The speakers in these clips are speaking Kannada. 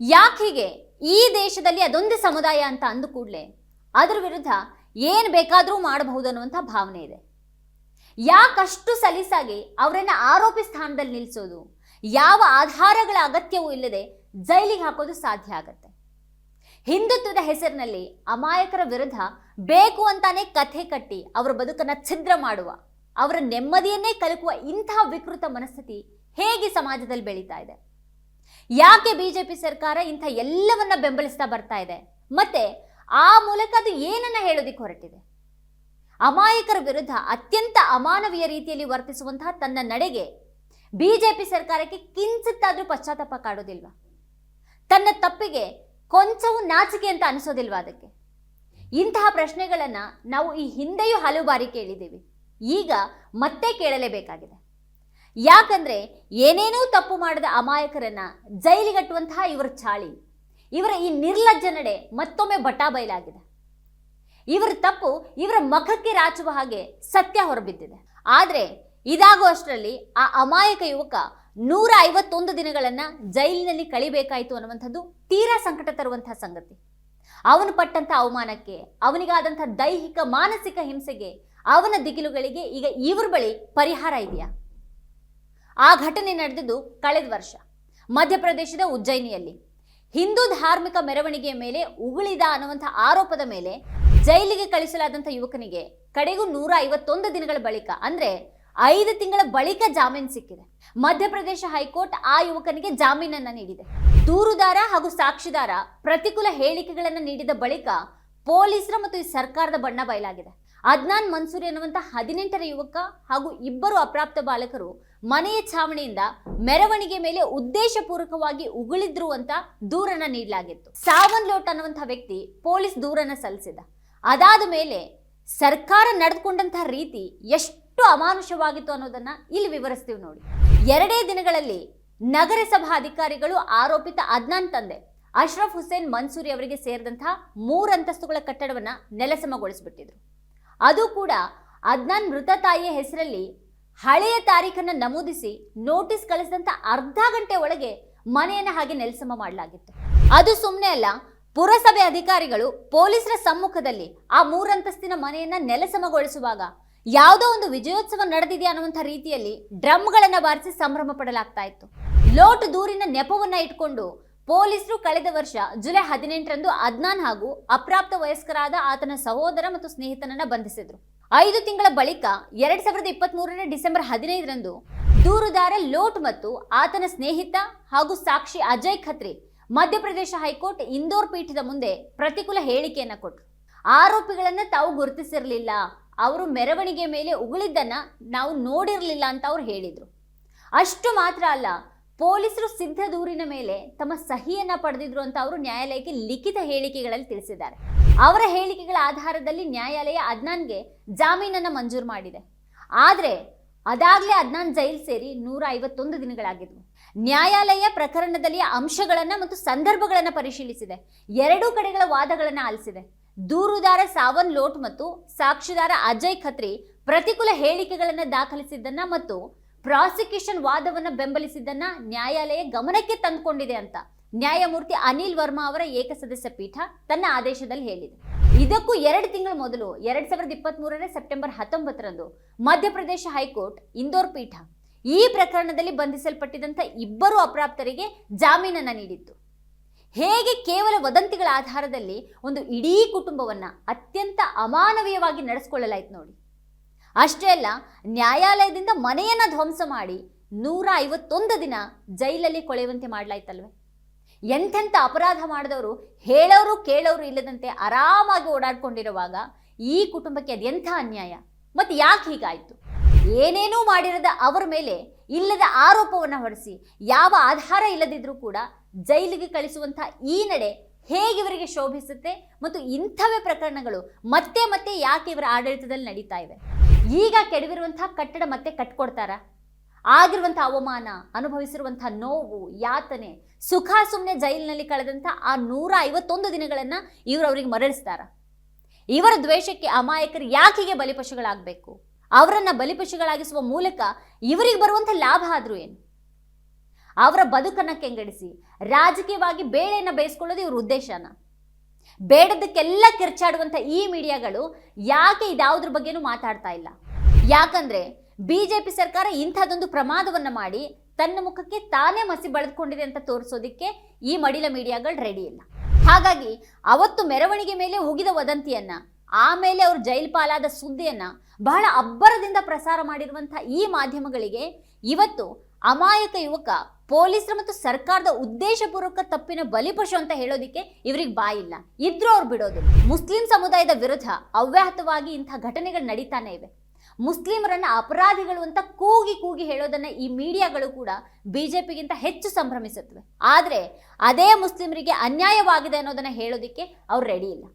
ಯಾಕೀಗೆ ಈ ದೇಶದಲ್ಲಿ ಅದೊಂದೇ ಸಮುದಾಯ ಅಂತ ಅಂದ ಕೂಡಲೇ? ಅದರ ವಿರುದ್ಧ ಏನು ಬೇಕಾದರೂ ಮಾಡಬಹುದು ಅನ್ನುವಂಥ ಭಾವನೆ ಇದೆ. ಯಾಕಷ್ಟು ಸಲೀಸಾಗಿ ಅವರನ್ನು ಆರೋಪಿ ಸ್ಥಾನದಲ್ಲಿ ನಿಲ್ಲಿಸೋದು ಯಾವ ಆಧಾರಗಳ ಅಗತ್ಯವೂ ಇಲ್ಲದೆ ಜೈಲಿಗೆ ಹಾಕೋದು ಸಾಧ್ಯ ಆಗತ್ತೆ. ಹಿಂದುತ್ವದ ಹೆಸರಿನಲ್ಲಿ ಅಮಾಯಕರ ವಿರುದ್ಧ ಬೇಕು ಅಂತಾನೆ ಕಥೆ ಕಟ್ಟಿ ಅವರ ಬದುಕನ್ನು ಛಿದ್ರ ಮಾಡುವ, ಅವರ ನೆಮ್ಮದಿಯನ್ನೇ ಕಲಕುವ ಇಂತಹ ವಿಕೃತ ಮನಸ್ಥಿತಿ ಹೇಗೆ ಸಮಾಜದಲ್ಲಿ ಬೆಳೀತಾ ಇದೆ? ಯಾಕೆ ಬಿಜೆಪಿ ಸರ್ಕಾರ ಇಂಥ ಎಲ್ಲವನ್ನ ಬೆಂಬಲಿಸ್ತಾ ಬರ್ತಾ ಇದೆ? ಮತ್ತೆ ಆ ಮೂಲಕ ಅದು ಏನನ್ನ ಹೇಳೋದಿಕ್ಕೆ ಹೊರಟಿದೆ? ಅಮಾಯಕರ ವಿರುದ್ಧ ಅತ್ಯಂತ ಅಮಾನವೀಯ ರೀತಿಯಲ್ಲಿ ವರ್ತಿಸುವಂತಹ ತನ್ನ ನಡೆಗೆ ಬಿಜೆಪಿ ಸರ್ಕಾರಕ್ಕೆ ಕಿಂಚಿತ್ತಾದ್ರೂ ಪಶ್ಚಾತ್ತಾಪ ಕಾಡೋದಿಲ್ವಾ? ತನ್ನ ತಪ್ಪಿಗೆ ಕೊಂಚವೂ ನಾಚಿಕೆ ಅಂತ ಅನಿಸೋದಿಲ್ವಾ ಅದಕ್ಕೆ? ಇಂತಹ ಪ್ರಶ್ನೆಗಳನ್ನ ನಾವು ಈ ಹಿಂದೆಯೂ ಹಲವು ಬಾರಿ ಕೇಳಿದ್ದೀವಿ. ಈಗ ಮತ್ತೆ ಕೇಳಲೇಬೇಕಾಗಿದೆ. ಯಾಕಂದ್ರೆ ಏನೇನೂ ತಪ್ಪು ಮಾಡದ ಅಮಾಯಕರನ್ನ ಜೈಲಿಗಟ್ಟುವಂತಹ ಇವರ ಚಾಳಿ. ಇವರ ಈ ನಿರ್ಲಜ್ಜ ನಡೆ ಮತ್ತೊಮ್ಮೆ ಬಟಾ ಬಯಲಾಗಿದೆ. ಇವರ ತಪ್ಪು, ಇವರ ಮುಖಕ್ಕೆ ರಾಚುವ ಹಾಗೆ ಸತ್ಯ ಹೊರಬಿದ್ದಿದೆ. ಆದ್ರೆ ಇದಾಗುವಷ್ಟರಲ್ಲಿ ಆ ಅಮಾಯಕ ಯುವಕ ನೂರ ಐವತ್ತೊಂದು ದಿನಗಳನ್ನ ಜೈಲಿನಲ್ಲಿ ಕಳಿಬೇಕಾಯಿತು ಅನ್ನುವಂಥದ್ದು ತೀರಾ ಸಂಕಟ ತರುವಂತಹ ಸಂಗತಿ. ಅವನು ಪಟ್ಟಂತ ಅವಮಾನಕ್ಕೆ ಅವನಿಗಾದಂಥ ದೈಹಿಕ, ಮಾನಸಿಕ ಹಿಂಸೆಗೆ, ಅವನ ದಿಗಿಲುಗಳಿಗೆ ಈಗ ಇವ್ರ ಬಳಿ ಪರಿಹಾರ ಇದೆಯಾ? ಆ ಘಟನೆ ನಡೆದಿದ್ದು ಕಳೆದ ವರ್ಷ, ಮಧ್ಯಪ್ರದೇಶದ ಉಜ್ಜಯಿನಿಯಲ್ಲಿ. ಹಿಂದೂ ಧಾರ್ಮಿಕ ಮೆರವಣಿಗೆಯ ಮೇಲೆ ಉಗುಳಿದ ಅನ್ನುವಂಥ ಆರೋಪದ ಮೇಲೆ ಜೈಲಿಗೆ ಕಳಿಸಲಾದಂಥ ಯುವಕನಿಗೆ ಕಡೆಗೂ ನೂರ ಐವತ್ತೊಂದು ದಿನಗಳ ಬಳಿಕ, ಅಂದರೆ ಐದು ತಿಂಗಳ ಬಳಿಕ ಜಾಮೀನು ಸಿಕ್ಕಿದೆ. ಮಧ್ಯಪ್ರದೇಶ ಹೈಕೋರ್ಟ್ ಆ ಯುವಕನಿಗೆ ಜಾಮೀನನ್ನು ನೀಡಿದೆ. ದೂರುದಾರ ಹಾಗೂ ಸಾಕ್ಷಿದಾರ ಪ್ರತಿಕೂಲ ಹೇಳಿಕೆಗಳನ್ನು ನೀಡಿದ ಬಳಿಕ ಪೊಲೀಸರ ಮತ್ತು ಈ ಸರ್ಕಾರದ ಬಣ್ಣ ಬಯಲಾಗಿದೆ. ಅದ್ನಾನ್ ಮನ್ಸೂರಿ ಅನ್ನುವಂಥ ಹದಿನೆಂಟರ ಯುವಕ ಹಾಗೂ ಇಬ್ಬರು ಅಪ್ರಾಪ್ತ ಬಾಲಕರು ಮನೆಯ ಛಾವಣಿಯಿಂದ ಮೆರವಣಿಗೆ ಮೇಲೆ ಉದ್ದೇಶಪೂರ್ವಕವಾಗಿ ಉಗುಳಿದ್ರು ಅಂತ ದೂರನ ನೀಡಲಾಗಿತ್ತು. ಸಾವನ್ ಲೋಟ್ ಅನ್ನುವಂಥ ವ್ಯಕ್ತಿ ಪೊಲೀಸ್ ದೂರನ ಸಲ್ಲಿಸಿದ. ಅದಾದ ಮೇಲೆ ಸರ್ಕಾರ ನಡೆದುಕೊಂಡಂತಹ ರೀತಿ ಎಷ್ಟು ಅಮಾನುಷವಾಗಿತ್ತು ಅನ್ನೋದನ್ನ ಇಲ್ಲಿ ವಿವರಿಸ್ತೀವಿ ನೋಡಿ. ಎರಡೇ ದಿನಗಳಲ್ಲಿ ನಗರಸಭಾ ಅಧಿಕಾರಿಗಳು ಆರೋಪಿತ ಅದ್ನಾನ್ ತಂದೆ ಅಶ್ರಫ್ ಹುಸೇನ್ ಮನ್ಸೂರಿ ಅವರಿಗೆ ಸೇರಿದಂತಹ ಮೂರಂತಸ್ತುಗಳ ಕಟ್ಟಡವನ್ನ ನೆಲಸಮಗೊಳಿಸಿಬಿಟ್ಟಿದ್ರು. ಅದು ಕೂಡ ಅದ್ನಾನ್ ಮೃತ ತಾಯಿಯ ಹೆಸರಲ್ಲಿ ಹಳೆಯ ತಾರೀಖನ್ನು ನಮೂದಿಸಿ ನೋಟಿಸ್ ಕಳಿಸಿದಂಥ ಅರ್ಧ ಗಂಟೆ ಒಳಗೆ ಮನೆಯನ್ನು ಹಾಗೆ ನೆಲಸಮ ಮಾಡಲಾಗಿತ್ತು. ಅದು ಸುಮ್ಮನೆ ಅಲ್ಲ, ಪುರಸಭೆ ಅಧಿಕಾರಿಗಳು ಪೊಲೀಸರ ಸಮ್ಮುಖದಲ್ಲಿ ಆ ಮೂರಂತಸ್ತಿನ ಮನೆಯನ್ನು ನೆಲಸಮಗೊಳಿಸುವಾಗ ಯಾವುದೋ ಒಂದು ವಿಜಯೋತ್ಸವ ನಡೆದಿದೆ ಅನ್ನುವಂಥ ರೀತಿಯಲ್ಲಿ ಡ್ರಮ್ಗಳನ್ನು ಬಾರಿಸಿ ಸಂಭ್ರಮ ಪಡಲಾಗ್ತಾ ಇತ್ತು. ಲೋಟ್ ದೂರಿನ ನೆಪವನ್ನು ಇಟ್ಕೊಂಡು ಪೊಲೀಸರು ಕಳೆದ ವರ್ಷ ಜುಲೈ ಹದಿನೆಂಟರಂದು ಅದ್ನಾನ್ ಹಾಗೂ ಅಪ್ರಾಪ್ತ ವಯಸ್ಕರಾದ ಆತನ ಸಹೋದರ ಮತ್ತು ಸ್ನೇಹಿತನನ್ನ ಬಂಧಿಸಿದ್ರು. ಐದು ತಿಂಗಳ ಬಳಿಕ ಎರಡ್ ಸಾವಿರದ ಇಪ್ಪತ್ತ್ ಮೂರನೇ ಡಿಸೆಂಬರ್ ಹದಿನೈದರಂದು ದೂರುದಾರ ಲೋಟ್ ಮತ್ತು ಆತನ ಸ್ನೇಹಿತ ಹಾಗೂ ಸಾಕ್ಷಿ ಅಜಯ್ ಖತ್ರಿ ಮಧ್ಯಪ್ರದೇಶ ಹೈಕೋರ್ಟ್ ಇಂದೋರ್ ಪೀಠದ ಮುಂದೆ ಪ್ರತಿಕೂಲ ಹೇಳಿಕೆಯನ್ನ ಕೊಟ್ಟರು ಆರೋಪಿಗಳನ್ನ ತಾವು ಗುರುತಿಸಿರಲಿಲ್ಲ. ಅವರು ಮೆರವಣಿಗೆ ಮೇಲೆ ಉಗುಳಿದ್ದನ್ನ ನಾವು ನೋಡಿರಲಿಲ್ಲ ಅಂತ ಅವ್ರು ಹೇಳಿದ್ರು. ಅಷ್ಟು ಮಾತ್ರ ಅಲ್ಲ ಪೊಲೀಸರು ಸಿದ್ಧ ದೂರಿನ ಮೇಲೆ ತಮ್ಮ ಸಹಿಯನ್ನ ಪಡೆದಿದ್ರು ಅಂತ ಅವರು ನ್ಯಾಯಾಲಯಕ್ಕೆ ಲಿಖಿತ ಹೇಳಿಕೆಗಳಲ್ಲಿ ತಿಳಿಸಿದ್ದಾರೆ. ಅವರ ಹೇಳಿಕೆಗಳ ಆಧಾರದಲ್ಲಿ ನ್ಯಾಯಾಲಯ ಅದ್ನಾನ್ಗೆ ಜಾಮೀನನ್ನ ಮಂಜೂರು ಮಾಡಿದೆ. ಆದ್ರೆ ಅದಾಗ್ಲೇ ಅದ್ನಾನ್ ಜೈಲ್ ಸೇರಿ ನೂರ ಐವತ್ತೊಂದು ದಿನಗಳಾಗಿದ್ವು. ನ್ಯಾಯಾಲಯ ಪ್ರಕರಣದಲ್ಲಿ ಅಂಶಗಳನ್ನ ಮತ್ತು ಸಂದರ್ಭಗಳನ್ನ ಪರಿಶೀಲಿಸಿದೆ. ಎರಡೂ ಕಡೆಗಳ ವಾದಗಳನ್ನ ಆಲಿಸಿದೆ. ದೂರುದಾರ ಸಾವನ್ ಲೋಟ್ ಮತ್ತು ಸಾಕ್ಷಿದಾರ ಅಜಯ್ ಖತ್ರಿ ಪ್ರತಿಕೂಲ ಹೇಳಿಕೆಗಳನ್ನು ದಾಖಲಿಸಿದ್ದನ್ನ ಮತ್ತು ಪ್ರಾಸಿಕ್ಯೂಷನ್ ವಾದವನ್ನು ಬೆಂಬಲಿಸಿದ್ದನ್ನ ನ್ಯಾಯಾಲಯ ಗಮನಕ್ಕೆ ತಂದುಕೊಂಡಿದೆ ಅಂತ ನ್ಯಾಯಮೂರ್ತಿ ಅನಿಲ್ ವರ್ಮಾ ಅವರ ಏಕಸದಸ್ಯ ಪೀಠ ತನ್ನ ಆದೇಶದಲ್ಲಿ ಹೇಳಿದೆ. ಇದಕ್ಕೂ ಎರಡು ತಿಂಗಳ ಮೊದಲು ಎರಡ್ ಸಾವಿರದ ಇಪ್ಪತ್ತ್ ಮೂರನೇ ಸೆಪ್ಟೆಂಬರ್ ಹತ್ತೊಂಬತ್ತರಂದು ಮಧ್ಯಪ್ರದೇಶ ಹೈಕೋರ್ಟ್, ಇಂದೋರ್ ಪೀಠ ಈ ಪ್ರಕರಣದಲ್ಲಿ ಬಂಧಿಸಲ್ಪಟ್ಟಿದ್ದಂಥ ಇಬ್ಬರು ಅಪ್ರಾಪ್ತರಿಗೆ ಜಾಮೀನನ್ನು ನೀಡಿತ್ತು. ಹೇಗೆ ಕೇವಲ ವದಂತಿಗಳ ಆಧಾರದಲ್ಲಿ ಒಂದು ಇಡೀ ಕುಟುಂಬವನ್ನ ಅತ್ಯಂತ ಅಮಾನವೀಯವಾಗಿ ನಡೆಸಿಕೊಳ್ಳಲಾಯಿತು ನೋಡಿ. ಅಷ್ಟೇ ಅಲ್ಲ, ನ್ಯಾಯಾಲಯದಿಂದ ಮನೆಯನ್ನ ಧ್ವಂಸ ಮಾಡಿ ನೂರ ಐವತ್ತೊಂದು ದಿನ ಜೈಲಲ್ಲಿ ಕೊಳೆಯುವಂತೆ ಮಾಡ್ಲಾಯ್ತಲ್ವೇ? ಎಂಥೆಂಥ ಅಪರಾಧ ಮಾಡಿದವರು ಹೇಳೋರು ಕೇಳೋರು ಇಲ್ಲದಂತೆ ಆರಾಮಾಗಿ ಓಡಾಡ್ಕೊಂಡಿರುವಾಗ ಈ ಕುಟುಂಬಕ್ಕೆ ಅದೆಂಥ ಅನ್ಯಾಯ? ಮತ್ತೆ ಯಾಕೆ ಹೀಗಾಯ್ತು? ಏನೇನೂ ಮಾಡಿರದ ಅವರ ಮೇಲೆ ಇಲ್ಲದ ಆರೋಪವನ್ನು ಹೊರಿಸಿ, ಯಾವ ಆಧಾರ ಇಲ್ಲದಿದ್ರೂ ಕೂಡ ಜೈಲಿಗೆ ಕಳಿಸುವಂಥ ಈ ನಡೆ ಹೇಗೆ ಇವರಿಗೆ ಶೋಭಿಸುತ್ತೆ ಮತ್ತು ಇಂಥವೇ ಪ್ರಕರಣಗಳು ಮತ್ತೆ ಮತ್ತೆ ಯಾಕೆ ಇವರ ಆಡಳಿತದಲ್ಲಿ ನಡೀತಾ ಇವೆ? ಈಗ ಕೆಡವಿರುವಂತಹ ಕಟ್ಟಡ ಮತ್ತೆ ಕಟ್ಕೊಡ್ತಾರ? ಆಗಿರುವಂಥ ಅವಮಾನ ಅನುಭವಿಸಿರುವಂಥ ನೋವು, ಯಾತನೆ, ಸುಖ ಸುಮ್ಮನೆ ಜೈಲಿನಲ್ಲಿ ಕಳೆದಂಥ ಆ ನೂರ ಐವತ್ತೊಂದು ದಿನಗಳನ್ನ ಇವರು ಅವರಿಗೆ ಮರಳಿಸ್ತಾರ? ಇವರ ದ್ವೇಷಕ್ಕೆ ಅಮಾಯಕರು ಯಾಕಿಗೆ ಬಲಿಪಶುಗಳಾಗಬೇಕು? ಅವರನ್ನ ಬಲಿಪಶುಗಳಾಗಿಸುವ ಮೂಲಕ ಇವರಿಗೆ ಬರುವಂಥ ಲಾಭ ಆದ್ರೂ ಏನು? ಅವರ ಬದುಕನ್ನ ಕೆಂಗಡಿಸಿ, ರಾಜಕೀಯವಾಗಿ ಬೇಳೆಯನ್ನ ಬೇಯಿಸ್ಕೊಳ್ಳೋದು ಇವ್ರ ಉದ್ದೇಶನ. ಬೇಡದಕ್ಕೆಲ್ಲ ಕಿರ್ಚಾಡುವಂಥ ಈ ಮೀಡಿಯಾಗಳು ಯಾಕೆ ಇದ್ಯಾವುದ್ರ ಬಗ್ಗೆನೂ ಮಾತಾಡ್ತಾ ಇಲ್ಲ. ಯಾಕಂದ್ರೆ ಪಿ ಸರ್ಕಾರ ಇಂಥದ್ದೊಂದು ಪ್ರಮಾದವನ್ನು ಮಾಡಿ ತನ್ನ ಮುಖಕ್ಕೆ ತಾನೇ ಮಸಿ ಬಳೆದುಕೊಂಡಿದೆ ಅಂತ ತೋರಿಸೋದಿಕ್ಕೆ ಈ ಮಡಿಲ ಮೀಡಿಯಾಗಳು ರೆಡಿ ಇಲ್ಲ. ಹಾಗಾಗಿ ಅವತ್ತು ಮೆರವಣಿಗೆ ಮೇಲೆ ಉಗಿದ ವದಂತಿಯನ್ನ, ಆಮೇಲೆ ಅವರು ಜೈಲ್ ಪಾಲಾದ ಸುದ್ದಿಯನ್ನ ಬಹಳ ಅಬ್ಬರದಿಂದ ಪ್ರಸಾರ ಮಾಡಿರುವಂಥ ಈ ಮಾಧ್ಯಮಗಳಿಗೆ ಇವತ್ತು ಅಮಾಯಕ ಯುವಕ ಪೊಲೀಸರು ಮತ್ತು ಸರ್ಕಾರದ ಉದ್ದೇಶಪೂರ್ವಕ ತಪ್ಪಿನ ಬಲಿಪಶು ಅಂತ ಹೇಳೋದಿಕ್ಕೆ ಇವ್ರಿಗೆ ಬಾಯಿಲ್ಲ ಇದ್ರೂ ಅವ್ರು ಬಿಡೋದು. ಮುಸ್ಲಿಂ ಸಮುದಾಯದ ವಿರುದ್ಧ ಅವ್ಯಾಹತವಾಗಿ ಇಂಥ ಘಟನೆಗಳು ನಡೀತಾನೆ ಇವೆ. ಮುಸ್ಲಿಮರನ್ನ ಅಪರಾಧಿಗಳು ಅಂತ ಕೂಗಿ ಕೂಗಿ ಹೇಳೋದನ್ನ ಈ ಮೀಡಿಯಾಗಳು ಕೂಡ ಬಿಜೆಪಿಗಿಂತ ಹೆಚ್ಚು ಸಂಭ್ರಮಿಸುತ್ತವೆ. ಆದ್ರೆ ಅದೇ ಮುಸ್ಲಿಮರಿಗೆ ಅನ್ಯಾಯವಾಗಿದೆ ಅನ್ನೋದನ್ನ ಹೇಳೋದಿಕ್ಕೆ ಅವ್ರು ರೆಡಿ ಇಲ್ಲ.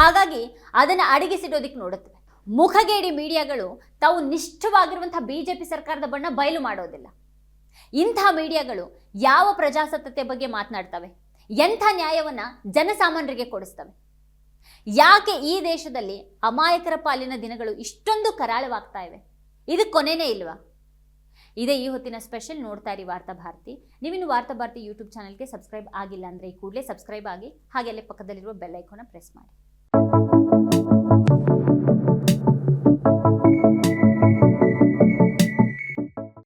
ಹಾಗಾಗಿ ಅದನ್ನ ಅಡಗಿಸಿಡೋದಿಕ್ಕೆ ನೋಡುತ್ತವೆ. ಮುಖಗೇಡಿ ಮೀಡಿಯಾಗಳು ತಾವು ನಿಷ್ಠವಾಗಿರುವಂತಹ ಬಿಜೆಪಿ ಸರ್ಕಾರದ ಬಣ್ಣ ಬಯಲು ಮಾಡೋದಿಲ್ಲ. ಇಂಥ ಮೀಡಿಯಾಗಳು ಯಾವ ಪ್ರಜಾಸತ್ತತೆ ಬಗ್ಗೆ ಮಾತನಾಡ್ತವೆ? ಎಂಥ ನ್ಯಾಯವನ್ನ ಜನಸಾಮಾನ್ಯರಿಗೆ ಕೊಡಿಸ್ತವೆ? ಯಾಕೆ ಈ ದೇಶದಲ್ಲಿ ಅಮಾಯಕರ ಪಾಲಿನ ದಿನಗಳು ಇಷ್ಟೊಂದು ಕರಾಳವಾಗ್ತಾ ಇವೆ? ಇದು ಕೊನೆನೇ ಇಲ್ವಾ? ಇದೇ ಈ ಹೊತ್ತಿನ ಸ್ಪೆಷಲ್ ನೋಡ್ತಾ ಇರಿ ವಾರ್ತಾ ಭಾರತಿ. ನೀವಿನ್ನು ವಾರ್ತಾ ಭಾರತಿ ಯೂಟ್ಯೂಬ್ ಚಾನಲ್ಗೆ ಸಬ್ಸ್ಕ್ರೈಬ್ ಆಗಿಲ್ಲ ಅಂದರೆ ಈ ಕೂಡಲೇ ಸಬ್ಸ್ಕ್ರೈಬ್ ಆಗಿ ಹಾಗೆ ಅಲ್ಲೇ ಪಕ್ಕದಲ್ಲಿರುವ ಬೆಲ್ ಐಕಾನ ಪ್ರೆಸ್ ಮಾಡಿ.